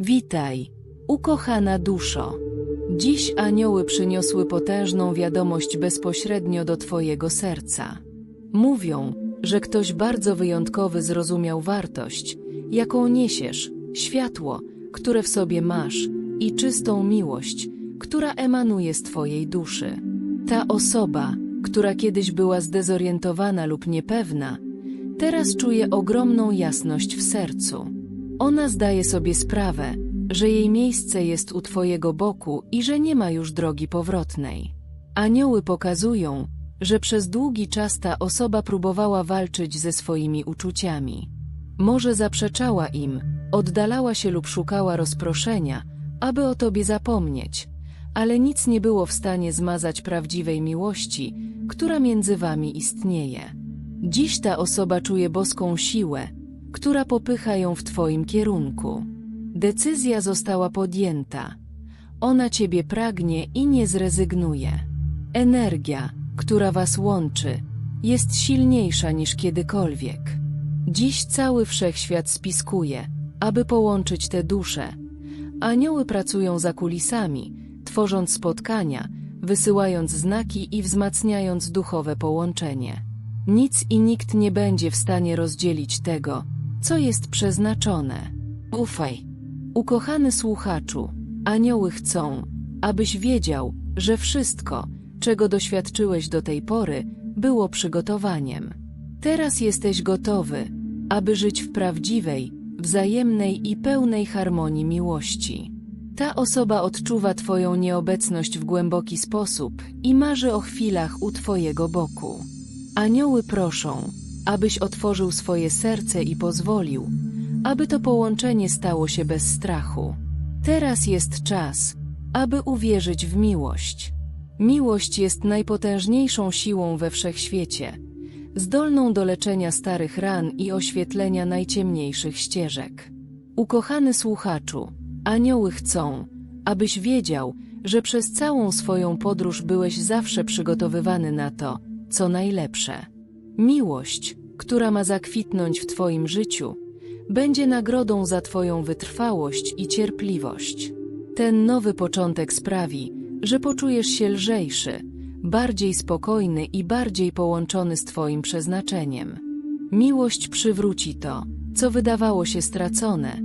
Witaj, ukochana duszo. Dziś anioły przyniosły potężną wiadomość bezpośrednio do Twojego serca. Mówią, że ktoś bardzo wyjątkowy zrozumiał wartość, jaką niesiesz, światło, które w sobie masz i czystą miłość, która emanuje z Twojej duszy. Ta osoba, która kiedyś była zdezorientowana lub niepewna, teraz czuje ogromną jasność w sercu. Ona zdaje sobie sprawę, że jej miejsce jest u Twojego boku i że nie ma już drogi powrotnej. Anioły pokazują, że przez długi czas ta osoba próbowała walczyć ze swoimi uczuciami. Może zaprzeczała im, oddalała się lub szukała rozproszenia, aby o Tobie zapomnieć, ale nic nie było w stanie zmazać prawdziwej miłości, która między Wami istnieje. Dziś ta osoba czuje boską siłę, która popycha ją w Twoim kierunku. Decyzja została podjęta. Ona Ciebie pragnie i nie zrezygnuje. Energia, która Was łączy, jest silniejsza niż kiedykolwiek. Dziś cały wszechświat spiskuje, aby połączyć te dusze. Anioły pracują za kulisami, tworząc spotkania, wysyłając znaki i wzmacniając duchowe połączenie. Nic i nikt nie będzie w stanie rozdzielić tego, co jest przeznaczone. Ufaj. Ukochany słuchaczu, anioły chcą, abyś wiedział, że wszystko, czego doświadczyłeś do tej pory, było przygotowaniem. Teraz jesteś gotowy, aby żyć w prawdziwej, wzajemnej i pełnej harmonii miłości. Ta osoba odczuwa Twoją nieobecność w głęboki sposób i marzy o chwilach u Twojego boku. Anioły proszą, abyś otworzył swoje serce i pozwolił, aby to połączenie stało się bez strachu. Teraz jest czas, aby uwierzyć w miłość. Miłość jest najpotężniejszą siłą we wszechświecie, zdolną do leczenia starych ran i oświetlenia najciemniejszych ścieżek. Ukochany słuchaczu, anioły chcą, abyś wiedział, że przez całą swoją podróż byłeś zawsze przygotowywany na to, co najlepsze. Miłość, która ma zakwitnąć w Twoim życiu, będzie nagrodą za Twoją wytrwałość i cierpliwość. Ten nowy początek sprawi, że poczujesz się lżejszy, bardziej spokojny i bardziej połączony z Twoim przeznaczeniem. Miłość przywróci to, co wydawało się stracone,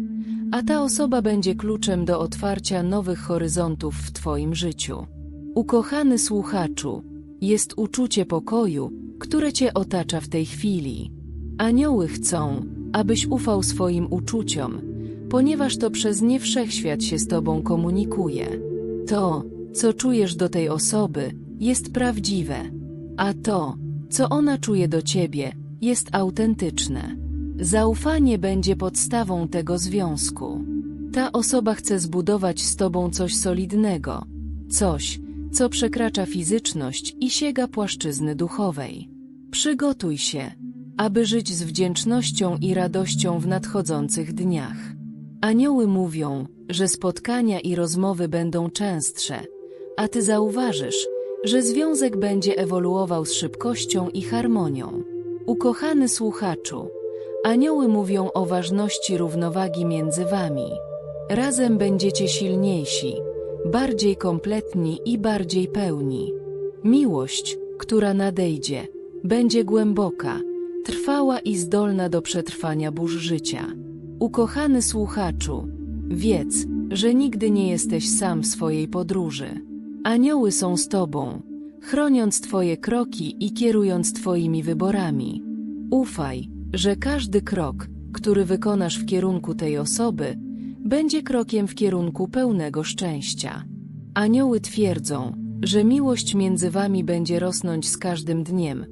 a ta osoba będzie kluczem do otwarcia nowych horyzontów w Twoim życiu. Ukochany słuchaczu, jest uczucie pokoju, które Cię otacza w tej chwili. Anioły chcą, abyś ufał swoim uczuciom, ponieważ to przez nie wszechświat się z Tobą komunikuje. To, co czujesz do tej osoby, jest prawdziwe, a to, co ona czuje do Ciebie, jest autentyczne. Zaufanie będzie podstawą tego związku. Ta osoba chce zbudować z Tobą coś solidnego, coś, co przekracza fizyczność i sięga płaszczyzny duchowej. Przygotuj się, aby żyć z wdzięcznością i radością w nadchodzących dniach. Anioły mówią, że spotkania i rozmowy będą częstsze, a Ty zauważysz, że związek będzie ewoluował z szybkością i harmonią. Ukochany słuchaczu, anioły mówią o ważności równowagi między Wami. Razem będziecie silniejsi, bardziej kompletni i bardziej pełni. Miłość, która nadejdzie, będzie głęboka, trwała i zdolna do przetrwania burz życia. Ukochany słuchaczu, wiedz, że nigdy nie jesteś sam w swojej podróży. Anioły są z Tobą, chroniąc Twoje kroki i kierując Twoimi wyborami. Ufaj, że każdy krok, który wykonasz w kierunku tej osoby, będzie krokiem w kierunku pełnego szczęścia. Anioły twierdzą, że miłość między Wami będzie rosnąć z każdym dniem,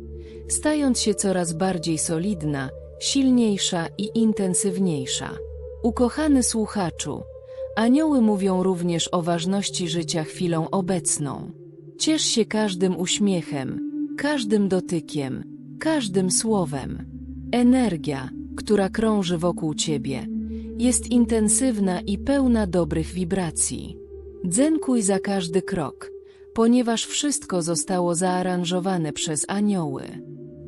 stając się coraz bardziej solidna, silniejsza i intensywniejsza. Ukochany słuchaczu, anioły mówią również o ważności życia chwilą obecną. Ciesz się każdym uśmiechem, każdym dotykiem, każdym słowem. Energia, która krąży wokół Ciebie, jest intensywna i pełna dobrych wibracji. Dzenkuj za każdy krok, ponieważ wszystko zostało zaaranżowane przez anioły.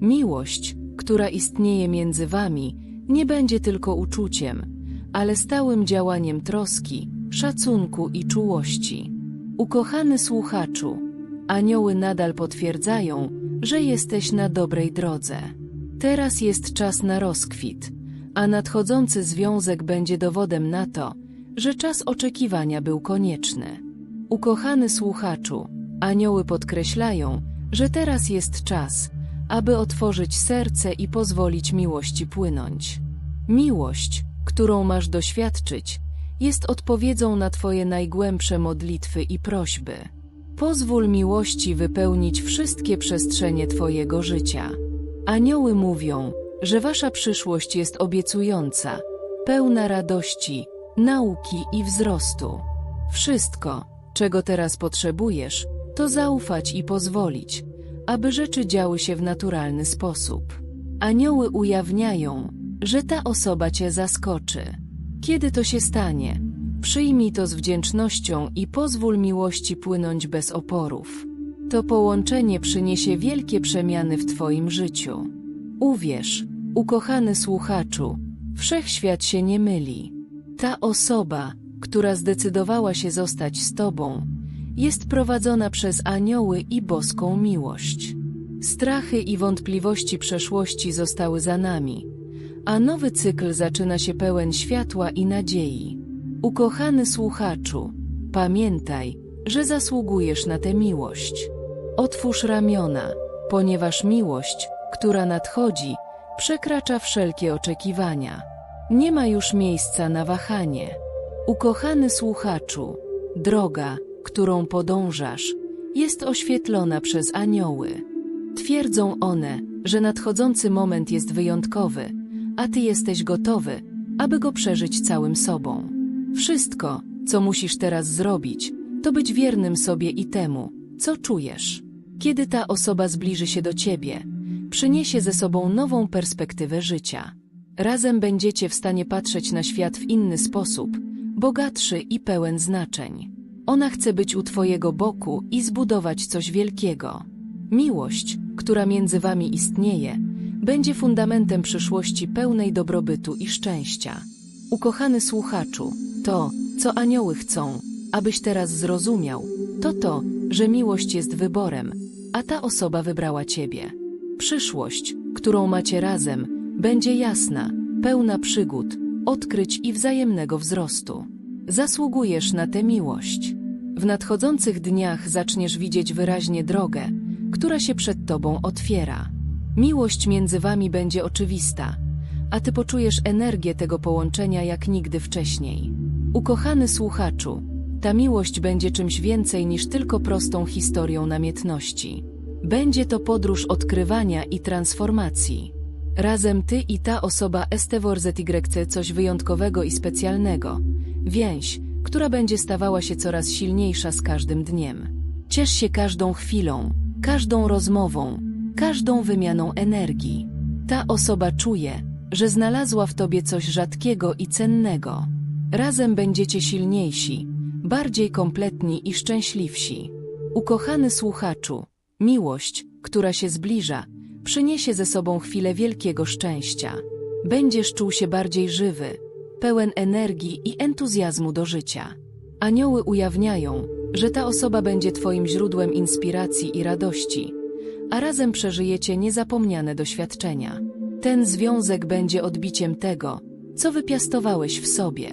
Miłość, która istnieje między wami, nie będzie tylko uczuciem, ale stałym działaniem troski, szacunku i czułości. Ukochany słuchaczu, anioły nadal potwierdzają, że jesteś na dobrej drodze. Teraz jest czas na rozkwit, a nadchodzący związek będzie dowodem na to, że czas oczekiwania był konieczny. Ukochany słuchaczu, anioły podkreślają, że teraz jest czas, aby otworzyć serce i pozwolić miłości płynąć. Miłość, którą masz doświadczyć, jest odpowiedzią na Twoje najgłębsze modlitwy i prośby. Pozwól miłości wypełnić wszystkie przestrzenie Twojego życia. Anioły mówią, że Wasza przyszłość jest obiecująca, pełna radości, nauki i wzrostu. Wszystko, czego teraz potrzebujesz, to zaufać i pozwolić, aby rzeczy działy się w naturalny sposób. Anioły ujawniają, że ta osoba Cię zaskoczy. Kiedy to się stanie, przyjmij to z wdzięcznością i pozwól miłości płynąć bez oporów. To połączenie przyniesie wielkie przemiany w Twoim życiu. Uwierz, ukochany słuchaczu, wszechświat się nie myli. Ta osoba, która zdecydowała się zostać z Tobą, jest prowadzona przez anioły i boską miłość. Strachy i wątpliwości przeszłości zostały za nami, a nowy cykl zaczyna się pełen światła i nadziei. Ukochany słuchaczu, pamiętaj, że zasługujesz na tę miłość. Otwórz ramiona, ponieważ miłość, która nadchodzi, przekracza wszelkie oczekiwania. Nie ma już miejsca na wahanie. Ukochany słuchaczu, droga, którą podążasz, jest oświetlona przez anioły. Twierdzą one, że nadchodzący moment jest wyjątkowy, a ty jesteś gotowy, aby go przeżyć całym sobą. Wszystko, co musisz teraz zrobić, to być wiernym sobie i temu, co czujesz. Kiedy ta osoba zbliży się do ciebie, przyniesie ze sobą nową perspektywę życia. Razem będziecie w stanie patrzeć na świat w inny sposób, bogatszy i pełen znaczeń. Ona chce być u Twojego boku i zbudować coś wielkiego. Miłość, która między Wami istnieje, będzie fundamentem przyszłości pełnej dobrobytu i szczęścia. Ukochany słuchaczu, to, co anioły chcą, abyś teraz zrozumiał, to to, że miłość jest wyborem, a ta osoba wybrała Ciebie. Przyszłość, którą macie razem, będzie jasna, pełna przygód, odkryć i wzajemnego wzrostu. Zasługujesz na tę miłość. W nadchodzących dniach zaczniesz widzieć wyraźnie drogę, która się przed tobą otwiera. Miłość między wami będzie oczywista, a ty poczujesz energię tego połączenia jak nigdy wcześniej. Ukochany słuchaczu, ta miłość będzie czymś więcej niż tylko prostą historią namiętności. Będzie to podróż odkrywania i transformacji. Razem ty i ta osoba STWRZYC coś wyjątkowego i specjalnego. Więź, która będzie stawała się coraz silniejsza z każdym dniem. Ciesz się każdą chwilą, każdą rozmową, każdą wymianą energii. Ta osoba czuje, że znalazła w tobie coś rzadkiego i cennego. Razem będziecie silniejsi, bardziej kompletni i szczęśliwsi. Ukochany słuchaczu, miłość, która się zbliża, przyniesie ze sobą chwilę wielkiego szczęścia. Będziesz czuł się bardziej żywy, pełen energii i entuzjazmu do życia. Anioły ujawniają, że ta osoba będzie Twoim źródłem inspiracji i radości, a razem przeżyjecie niezapomniane doświadczenia. Ten związek będzie odbiciem tego, co wypiastowałeś w sobie.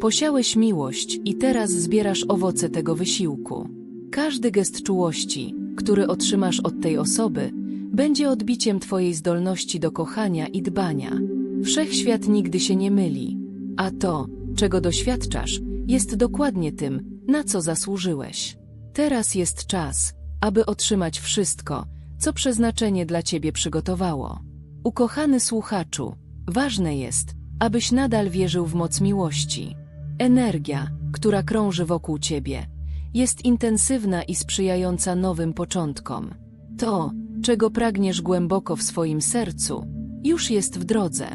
Posiałeś miłość i teraz zbierasz owoce tego wysiłku. Każdy gest czułości, który otrzymasz od tej osoby, będzie odbiciem Twojej zdolności do kochania i dbania. Wszechświat nigdy się nie myli, a to, czego doświadczasz, jest dokładnie tym, na co zasłużyłeś. Teraz jest czas, aby otrzymać wszystko, co przeznaczenie dla Ciebie przygotowało. Ukochany słuchaczu, ważne jest, abyś nadal wierzył w moc miłości. Energia, która krąży wokół Ciebie, jest intensywna i sprzyjająca nowym początkom. To, czego pragniesz głęboko w swoim sercu, już jest w drodze.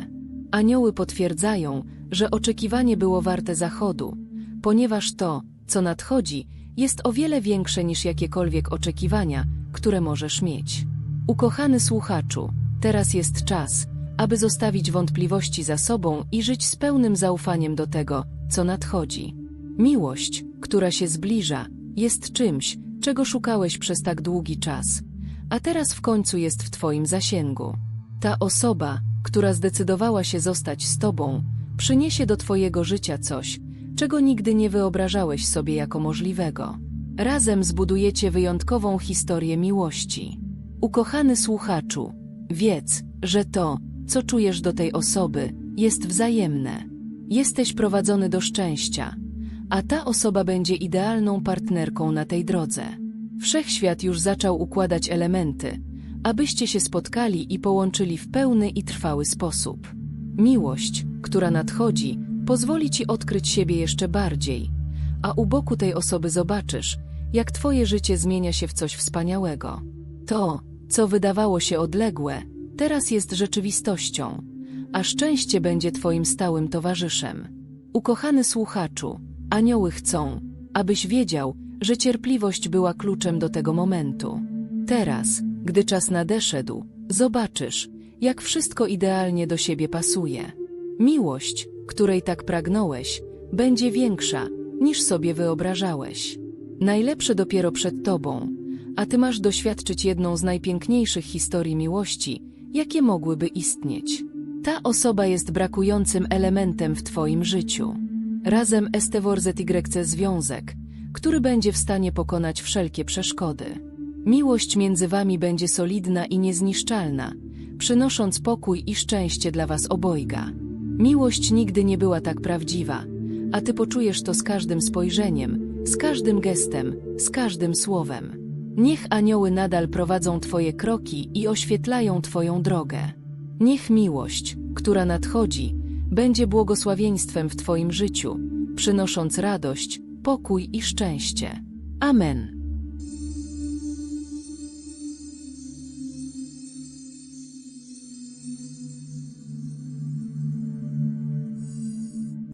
Anioły potwierdzają, że oczekiwanie było warte zachodu, ponieważ to, co nadchodzi, jest o wiele większe niż jakiekolwiek oczekiwania, które możesz mieć. Ukochany słuchaczu, teraz jest czas, aby zostawić wątpliwości za sobą i żyć z pełnym zaufaniem do tego, co nadchodzi. Miłość, która się zbliża, jest czymś, czego szukałeś przez tak długi czas, a teraz w końcu jest w Twoim zasięgu. Ta osoba, która zdecydowała się zostać z Tobą, przyniesie do Twojego życia coś, czego nigdy nie wyobrażałeś sobie jako możliwego. Razem zbudujecie wyjątkową historię miłości. Ukochany słuchaczu, wiedz, że to, co czujesz do tej osoby, jest wzajemne. Jesteś prowadzony do szczęścia, a ta osoba będzie idealną partnerką na tej drodze. Wszechświat już zaczął układać elementy, abyście się spotkali i połączyli w pełny i trwały sposób. Miłość, która nadchodzi, pozwoli ci odkryć siebie jeszcze bardziej, a u boku tej osoby zobaczysz, jak twoje życie zmienia się w coś wspaniałego. To, co wydawało się odległe, teraz jest rzeczywistością, a szczęście będzie twoim stałym towarzyszem. Ukochany słuchaczu, anioły chcą, abyś wiedział, że cierpliwość była kluczem do tego momentu. Teraz, gdy czas nadeszedł, zobaczysz, jak wszystko idealnie do siebie pasuje. Miłość, której tak pragnąłeś, będzie większa, niż sobie wyobrażałeś. Najlepsze dopiero przed tobą, a ty masz doświadczyć jedną z najpiękniejszych historii miłości, jakie mogłyby istnieć. Ta osoba jest brakującym elementem w twoim życiu. Razem STWRZYC związek, który będzie w stanie pokonać wszelkie przeszkody. Miłość między wami będzie solidna i niezniszczalna, przynosząc pokój i szczęście dla was obojga. Miłość nigdy nie była tak prawdziwa, a ty poczujesz to z każdym spojrzeniem, z każdym gestem, z każdym słowem. Niech anioły nadal prowadzą twoje kroki i oświetlają twoją drogę. Niech miłość, która nadchodzi, będzie błogosławieństwem w twoim życiu, przynosząc radość, pokój i szczęście. Amen.